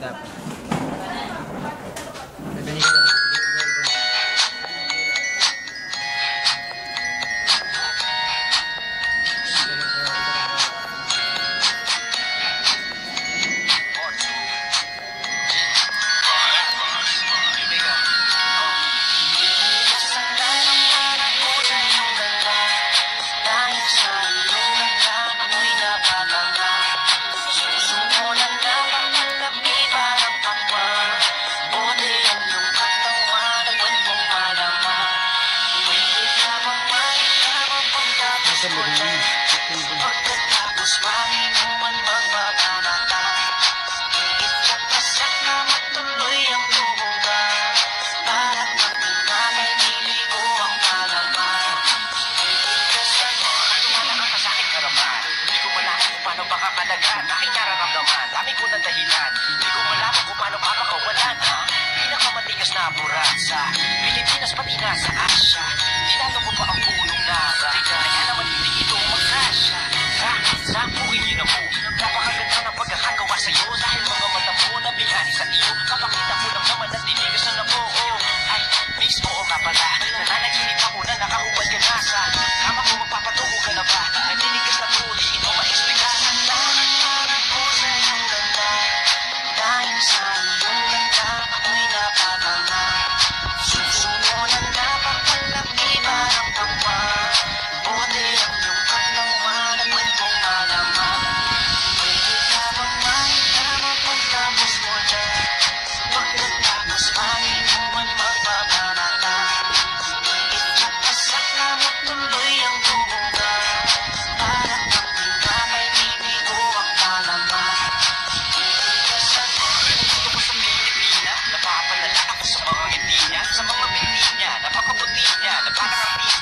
that. ส么容易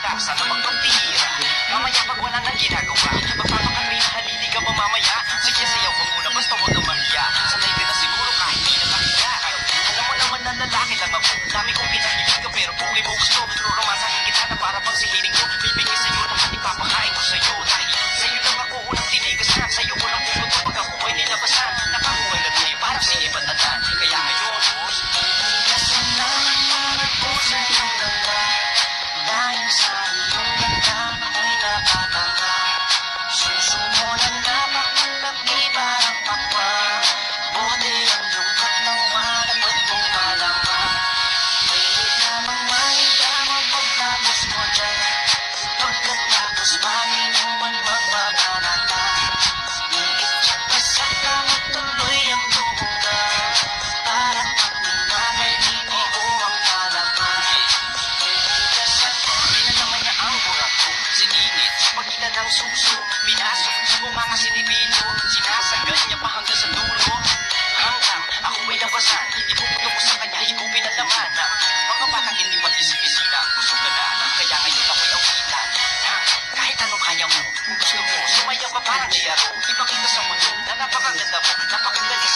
naglalapsa na magpagtihira Mamaya pag wala nang ginagawa Magpapakatri na halili ka ba mamaya? Sige sayaw ka muna basta huwag ka mahiya. Sanay ka na siguro kahit di nakahiya Alam mo naman na lalaki lang ako. Dami kong pinag ka pero buhay mo gusto Roromansahin kita na para pagsihirin ng suso Pinasok ko mga sinibido. Sinasanggal niya pa hanggang sa dulo Hanggang ako ay labasan Ipuputok ko sa kanya, higupin ang laman Ng mga batang hindi man isimisilang Busog ka na, kaya ngayon ako'y awitan. Nang kahit anong kaya mo. Kung gusto mo, sumayaw ka parang GRO Ipakita sa mundo na napakaganda mo. Napakagaling